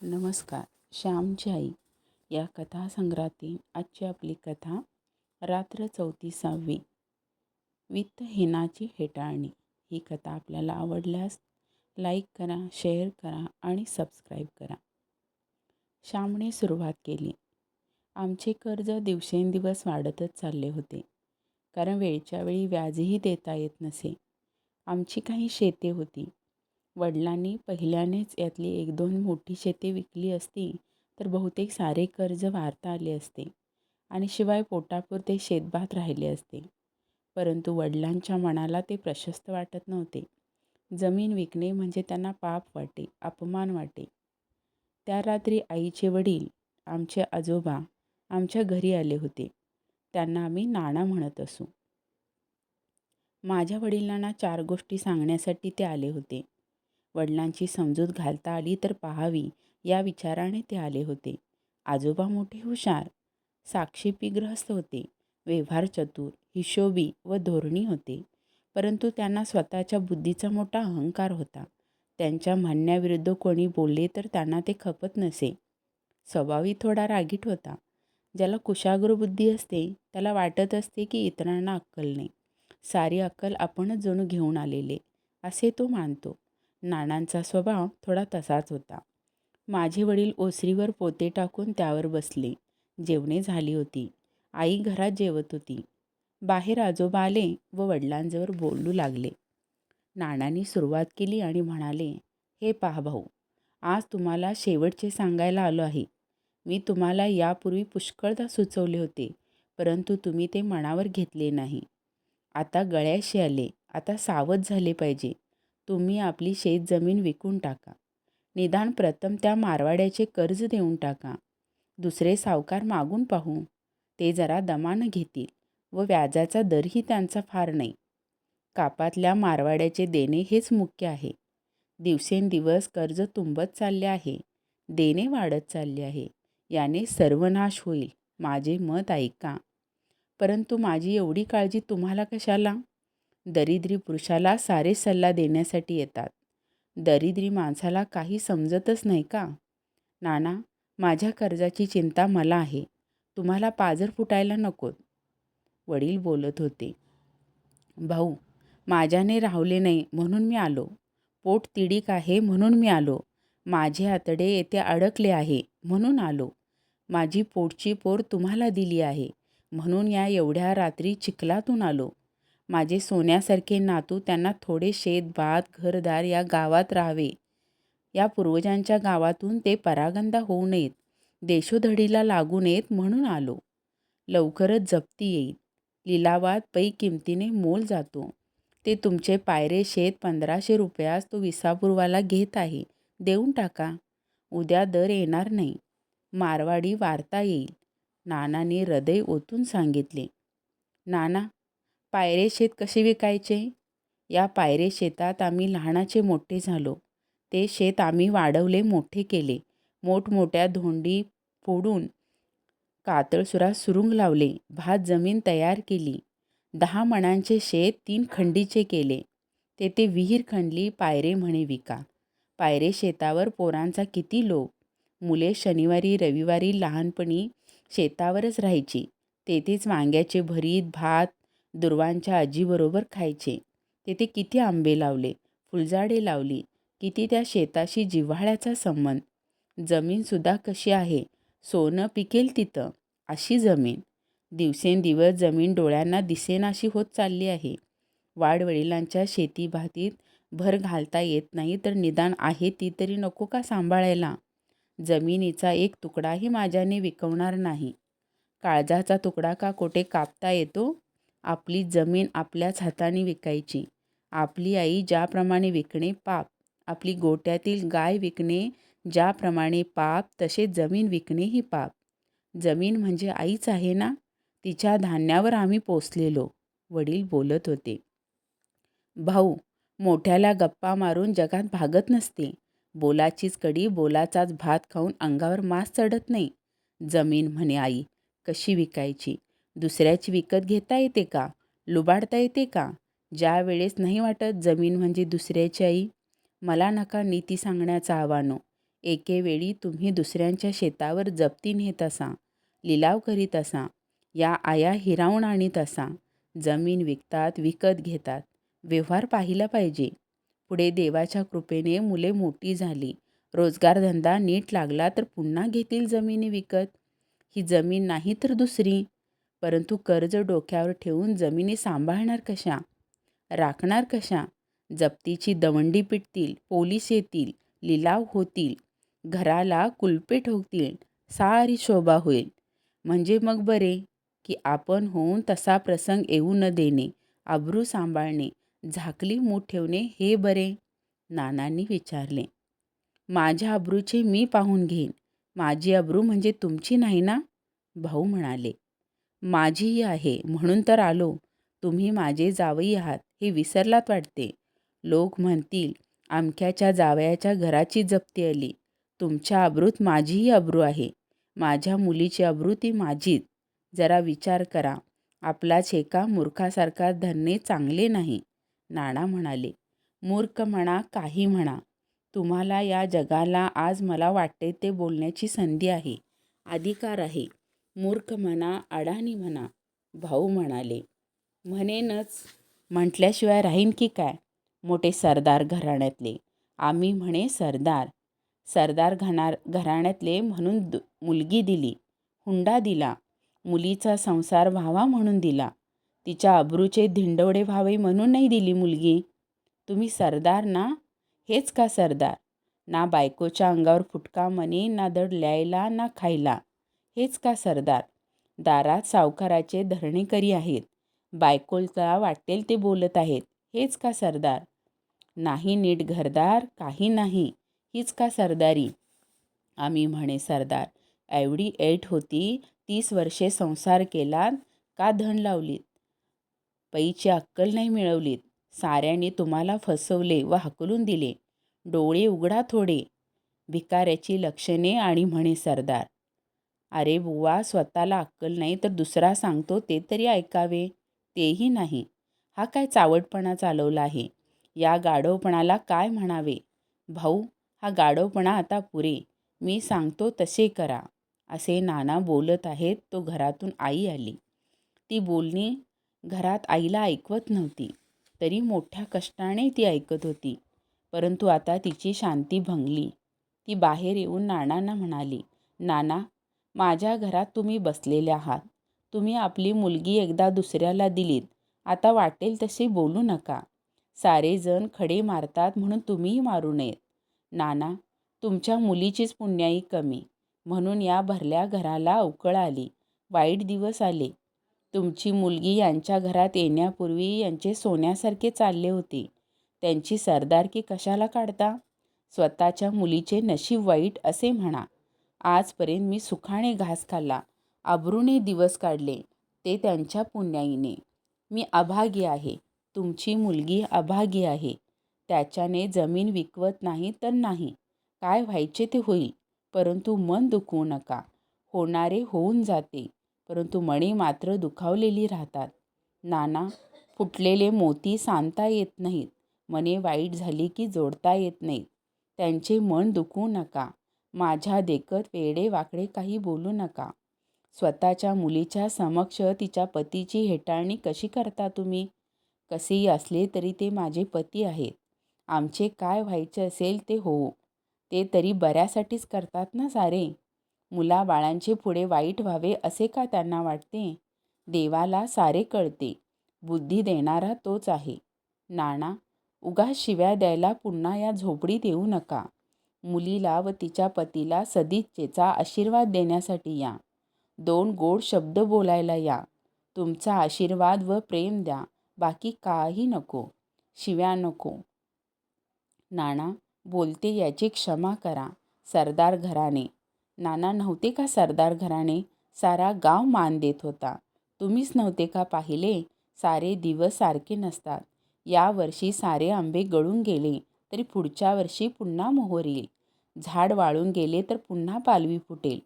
नमस्कार श्यामची आई या कथासंग्रहातील आजची आपली कथा रात्र चौतीसावी. वित्तहीनाची हेटाळणी. ही कथा आपल्याला आवडल्यास लाईक करा शेअर करा आणि सबस्क्राईब करा. श्यामने सुरुवात केली. आमचे कर्ज दिवसेंदिवस वाढतच चालले होते. कारण वेळच्या वेळी व्याजही देता येत नसे. आमची काही शेते होती. वडिलांनी पहिल्यानेच यातली एक दोन मोठी शेती विकली असती तर बहुतेक सारे कर्ज वारता आले असते. आणि शिवाय पोटापुरते शेतभात राहिले असते. परंतु वडिलांच्या मनाला ते प्रशस्त वाटत नव्हते. जमीन विकणे म्हणजे त्यांना पाप वाटे अपमान वाटे. त्या रात्री आईचे वडील आमचे आजोबा आमच्या घरी आले होते. त्यांना आम्ही नाणा म्हणत असू. माझ्या वडिलांना चार गोष्टी सांगण्यासाठी ते आले होते. वडिलांची समजूत घालता आली तर पाहावी या विचाराने ते आले होते. आजोबा मोठे हुशार साक्षेपी ग्रहस्थ होते. व्यवहार चतुर हिशोबी व धोरणी होते. परंतु त्यांना स्वतःच्या बुद्धीचा मोठा अहंकार होता. त्यांच्या म्हणण्याविरुद्ध कोणी बोलले तर त्यांना ते खपत नसे. स्वभावी थोडा रागीट होता. ज्याला कुशाग्र बुद्धी असते त्याला वाटत असते की इतरांना अक्कल नाही. सारी अक्कल आपणच जणू घेऊन आलेले असे तो मानतो. नानांचा स्वभाव थोडा तसाच होता. माझे वडील ओसरीवर पोते टाकून त्यावर बसले. जेवणे झाली होती. आई घरात जेवत होती. बाहेर आजोबा आले व वडिलांजवळ बोलू लागले. नानांनी सुरुवात केली आणि म्हणाले हे पहा भाऊ आज तुम्हाला शेवटचे सांगायला आलो आहे. मी तुम्हाला यापूर्वी पुष्कळदा सुचवले होते परंतु तुम्ही ते मनावर घेतले नाही. आता गळ्याशी आले. आता सावध झाले पाहिजे. तुम्ही आपली शेतजमीन विकून टाका. निदान प्रथम त्या मारवाड्याचे कर्ज देऊन टाका. दुसरे सावकार मागून पाहू. ते जरा दमानं घेतील व व्याजाचा दरही त्यांचा फार नाही. कापातल्या मारवाड्याचे देणे हेच मुख्य आहे. दिवसेंदिवस कर्ज तुंबत चालले आहे. देणे वाढत चालले आहे. याने सर्वनाश होईल. माझे मत ऐका. परंतु माझी एवढी काळजी तुम्हाला कशाला? दरिद्री पुरुषाला सारे सल्ला देण्यासाठी येतात. दरिद्री माणसाला काही समजतच नाही का? नाना माझ्या कर्जाची चिंता मला आहे. तुम्हाला पाजर फुटायला नकोत वडील बोलत होते. भाऊ माझ्याने राहले नाही म्हणून मी आलो. पोट तिडीक आहे म्हणून मी आलो. माझे आतडे येथे अडकले आहे म्हणून आलो. माझी पोटची पोर तुम्हाला दिली आहे म्हणून या एवढ्या रात्री चिखलातून आलो. माझे सोन्यासारखे नातू त्यांना थोडे शेत भात घरदार या गावात राहावे. या पूर्वजांच्या गावातून ते परागंदा होऊ नयेत देशोधडीला लागू नयेत म्हणून आलो. लवकरच जप्ती येईल. लिलावात पै किमतीने मोल जातो. ते तुमचे पायरे शेत पंधराशे रुपयास तो विसापूरवाला घेत आहे. देऊन टाका. उद्या दर येणार नाही. मारवाडी वारता येईल. नानाने हृदय ओतून सांगितले. नाना पायरे शेत कसे विकायचे? या पायरे शेतात आम्ही लहानाचे मोठे झालो. ते शेत आम्ही वाढवले मोठे केले. मोठमोठ्या धोंडी फोडून कातळसुरा सुरुंग लावले. भात जमीन तयार केली. दहा मणांचे शेत तीन खंडीचे केले. तेथे विहीर खणली पायरे म्हणे विका. पायरे शेतावर पोरांचा किती लोभ. मुले शनिवारी रविवारी लहानपणी शेतावरच राहायची. तेथेच वांग्याचे भरीत भात दुर्वांच्या आजीबरोबर खायचे. तेथे किती आंबे लावले फुलझाडे लावली किती त्या शेताशी जिव्हाळ्याचा संबंध. जमीनसुद्धा कशी आहे सोनं पिकेल तिथं अशी जमीन. दिवसेंदिवस जमीन डोळ्यांना दिसेनाशी होत चालली आहे. वाडवडिलांच्या शेतीभातीत भर घालता येत नाही तर निदान आहे ती तरी नको का सांभाळायला? जमिनीचा एक तुकडाही माझ्याने विकवणार नाही. काळजाचा तुकडा का कोठे कापता येतो? आपली जमीन आपल्याच हाताने विकायची. आपली आई ज्याप्रमाणे विकणे पाप आपली गोट्यातील गाय विकणे ज्याप्रमाणे पाप तसे जमीन विकणेही पाप. जमीन म्हणजे आईच आहे ना? तिच्या धान्यावर आम्ही पोचलेलो वडील बोलत होते. भाऊ मोठ्याला गप्पा मारून जगात भागत नसते. बोलाचीच कडी बोलाचाच भात खाऊन अंगावर मास चढत नाही. जमीन म्हणे आई कशी विकायची? दुसऱ्याची विकत घेता येते का? लुबाडता येते का? ज्या वेळेस नाही वाटत जमीन म्हणजे दुसऱ्याची आई. मला नका नीती सांगण्याचा आव्हानो एकेवेळी तुम्ही दुसऱ्यांच्या शेतावर जप्ती नेत असा लिलाव करीत असा या आया हिरावून आणीत असा. जमीन विकतात विकत घेतात. व्यवहार पाहिला पाहिजे. पुढे देवाच्या कृपेने मुले मोठी झाली. रोजगारधंदा नीट लागला तर पुन्हा घेतील जमिनी विकत. ही जमीन नाही तर दुसरी. परंतु कर्ज डोक्यावर ठेवून जमिनी सांभाळणार कशा? राखणार कशा? जप्तीची दवंडी पिटतील पोलीस येतील लिलाव होतील घराला कुलपे ठोकतील सारी शोभा होईल. म्हणजे मग बरे? की आपण होऊन तसा प्रसंग येऊ न देणे आबरू सांभाळणे झाकली मूठ ठेवणे हे बरे? नानांनी विचारले. माझ्या अब्रूचे मी पाहून घेईन. माझी अब्रू म्हणजे तुमची नाही ना? भाऊ म्हणाले. माझीही आहे म्हणून तर आलो. तुम्ही माझे जावई आहात हे विसरलात वाटते. लोक म्हणतील आमक्याच्या जावयाच्या घराची जप्ती आली. तुमच्या अब्रूत माझीही अब्रू आहे. माझ्या मुलीची अब्रू ती माझीच. जरा विचार करा. आपला छेका मूर्खासारखा धरणे चांगले नाही. नाना म्हणाले मूर्ख म्हणा काही म्हणा. तुम्हाला या जगाला आज मला वाटते ते बोलण्याची संधी आहे. अधिकार आहे. मूर्ख म्हणा अडाणी म्हणा भाऊ म्हणाले. म्हणेनच म्हटल्याशिवाय राहीन की काय? मोठे सरदार घराण्यातले. आम्ही म्हणे सरदार. सरदार घणार घराण्यातले म्हणून दु मुलगी दिली. हुंडा दिला. मुलीचा संसार व्हावा म्हणून दिला. तिच्या अब्रूचे धिंडवडे व्हावे म्हणून नाही दिली मुलगी. तुम्ही सरदार ना? हेच का सरदार? ना बायकोच्या अंगावर फुटका म्हणे ना दड ल्यायला ना खायला. हेच का सरदार? दारात सावकाराचे धरणेकरी आहेत. बायकोला वाटेल ते बोलत आहेत. हेच का सरदार? नाही नीट घरदार काही नाही. हीच का सरदारी? आम्ही म्हणे सरदार एवढी ऐट होती तीस वर्षे संसार केलात का धन लावलीत? पैची अक्कल नाही मिळवलीत. साऱ्यांनी तुम्हाला फसवले व हकलून दिले. डोळे उघडा थोडे. भिकाऱ्याची लक्षणे आणि म्हणे सरदार अरे बुवा स्वतःला अक्कल नाही तर दुसरा सांगतो ते तरी ऐकावे. तेही नाही. हा काय चावटपणा चालवला आहे? या गाढवपणाला काय म्हणावे? भाऊ हा गाढवपणा आता पुरे. मी सांगतो तसे करा. असे नाना बोलत आहेत तो घरातून आई आली. ती बोलणी घरात आईला ऐकवत नव्हती. तरी मोठ्या कष्टाने ती ऐकत होती. परंतु आता तिची शांती भंगली. ती बाहेर येऊन नानांना म्हणाली नाना माझ्या घरात तुम्ही बसलेले आहात. तुम्ही आपली मुलगी एकदा दुसऱ्याला दिलीत. आता वाटेल तसे बोलू नका. सारेजण खडे मारतात म्हणून तुम्हीही मारू नयेत. नाना तुमच्या मुलीचीच पुण्याई कमी. म्हणून या भरल्या घराला अवकळ आली. वाईट दिवस आले. तुमची मुलगी यांच्या घरात येण्यापूर्वी यांचे सोन्यासारखे चालले होते. त्यांची सरदारकी कशाला काढता? स्वतःच्या मुलीचे नशीब वाईट असे म्हणा. आजपर्यंत मी सुखाने घास खाल्ला. आबरूने दिवस काढले ते त्यांच्या पुण्याईने. मी अभागी आहे. तुमची मुलगी अभागी आहे. त्याच्याने जमीन विकवत नाही तर नाही. काय व्हायचे ते होईल. परंतु मन दुखवू नका. होणारे होऊन जाते. परंतु मणी मात्र दुखावलेली राहतात. नाना फुटलेले मोती सांधता येत नाहीत. मने वाईट झाली की जोडता येत नाहीत. त्यांचे मन दुखवू नका. माझ्या देखत वेडे वाकडे काही बोलू नका. स्वतःच्या मुलीच्या समक्ष तिच्या पतीची हेटाळणी कशी करता तुम्ही? कसेही असले तरी ते माझे पती आहेत. आमचे काय व्हायचे असेल ते होऊ. ते तरी बऱ्यासाठीच करतात ना सारे? मुलाबाळांचे पुढे वाईट व्हावे असे का त्यांना वाटते? देवाला सारे कळते. बुद्धी देणारा तोच आहे. नाना उगा शिव्या द्यायला पुन्हा या झोपडीत येऊ नका. मुलीला व तिच्या पतीला सदिच्छेचा आशीर्वाद देण्यासाठी या. दोन गोड शब्द बोलायला या. तुमचा आशीर्वाद व प्रेम द्या. बाकी काही नको. शिव्या नको. नाना बोलते याची क्षमा करा. सरदार घराणे. नाना नव्हते का सरदार घराणे? सारा गाव मान देत होता. तुम्हीच नव्हते का पाहिले? सारे दिवस सारखे नसतात. या वर्षी सारे आंबे गळून गेले. तरी पुढच्या वर्षी पुन्हा मोहर येईल. झाड वाळून गेले तर पुन्हा पालवी फुटेल.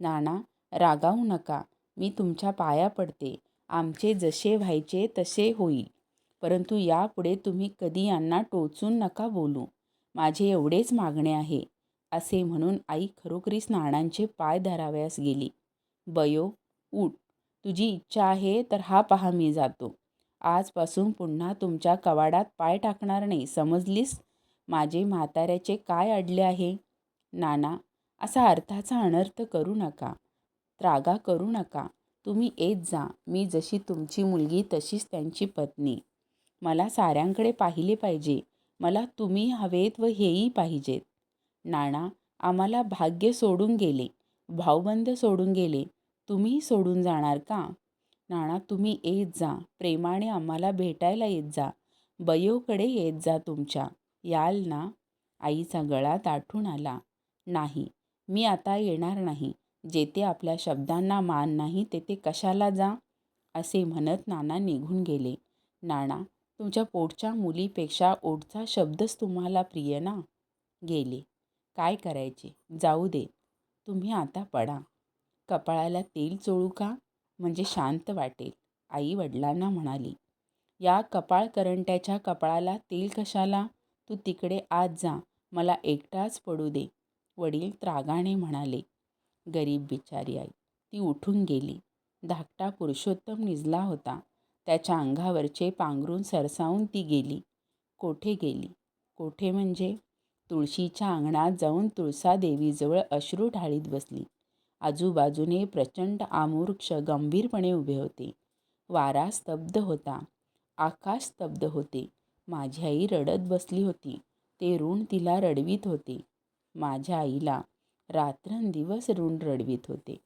नाना रागावू नका. मी तुमच्या पाया पडते. आमचे जसे व्हायचे तसे होईल. परंतु यापुढे तुम्ही कधी यांना टोचून नका बोलू. माझे एवढेच मागणे आहे. असे म्हणून आई खरोखरीच नानांचे पाय धरावयास गेली. बयो उठ. तुझी इच्छा आहे तर हा पहा मी जातो. आजपासून पुन्हा तुमच्या कवाडात पाय टाकणार नाही. समजलीस? माझे म्हाताऱ्याचे काय अडले आहे? नाना असा अर्थाचा अनर्थ करू नका. त्रागा करू नका. तुम्ही येत जा. मी जशी तुमची मुलगी तशीच त्यांची पत्नी. मला साऱ्यांकडे पाहिले पाहिजे. मला तुम्ही हवेत व हेही पाहिजेत. नाना आम्हाला भाग्य सोडून गेले. भाऊबंद सोडून गेले. तुम्ही सोडून जाणार का? नाना तुम्ही येत जा. प्रेमाने आम्हाला भेटायला येत जा. बयोकडे येत जा तुमच्या. याल ना? आईचा गळा ताठून आला. नाही. मी आता येणार नाही. जेथे आपल्या शब्दांना मान नाही तेथे कशाला जा? असे म्हणत नाना निघून गेले. नाना तुमच्या पोटच्या मुलीपेक्षा ओढचा शब्दच तुम्हाला प्रिय ना? गेले. काय करायचे? जाऊ दे. तुम्ही आता पडा. कपाळाला तेल चोळू का? म्हणजे शांत वाटेल आई वडिलांना म्हणाली. या कपाळ करंट्याच्या कपाळाला तेल कशाला? तू तिकडे आत जा. मला एकटाच पडू दे. वडील त्रागाने म्हणाले गरीब बिचारी आई ती उठून गेली. धाकटा पुरुषोत्तम निजला होता. त्याच्या अंगावरचे पांघरून सरसावून ती गेली. कोठे गेली? कोठे म्हणजे? तुळशीच्या अंगणात जाऊन तुळसादेवीजवळ अश्रू ढाळीत बसली. आजूबाजूने प्रचंड आमूर्क्ष गंभीरपणे उभे होते. वारा स्तब्ध होता. आकाश स्तब्ध होते. माझी आई रडत बसली होती. ते ऋण तिला रडवीत होते. माझ्या आईला रात्रंदिवस ऋण रडवीत होते.